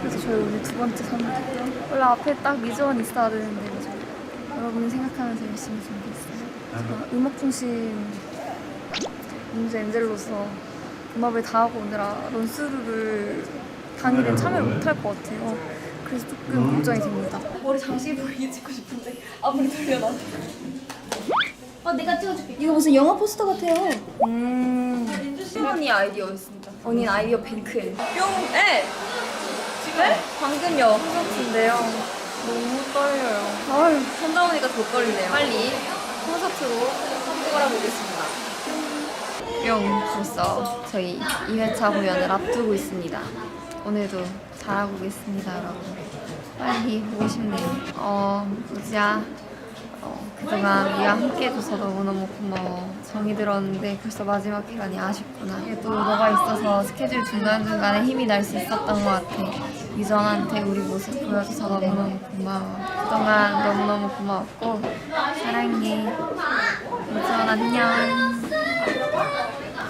그래서 저희 오늘 두 번째 선물. 원래 앞에 딱 미주원 있어야 되는데 그죠? 여러분이 생각하면서 열심히 준비했어요. 저 음악 중심 문제 엔젤로서 음악을 다 하고 오느라 런스루를 당일엔 참여를 못할 것 같아요. 그래서 조금 걱정이 됩니다. 머리 장식이 보이게 찍고 싶은데 아무리 돌려놔도. 어 내가 찍어줄게. 이거 무슨 영화 포스터 같아요. 음. 언니 아이디어 있습니다. 언니 아이디어 뱅크에. 뿅! 에! 네? 방금요. 콘서트인데요. 너무 떨려요. 아유, 혼자 오니까 더 떨리네요. 빨리 콘서트로 성공을 해보겠습니다. 뿅! 벌써 저희 2회차 공연을 앞두고 있습니다. 오늘도 잘하고 오겠습니다, 여러분. 빨리 보고 싶네요. 어, 우지야. 어, 그동안 우리와 함께 해줘서 너무너무 고마워. 정이 들었는데 벌써 마지막 기간이 아쉽구나. 그래도 너가 있어서 스케줄 중간중간에 힘이 날 수 있었던 것 같아. 유정한테 우리 모습 보여줘서 너무너무 고마워. 그동안 너무너무 고마웠고 사랑해. 유정 안녕.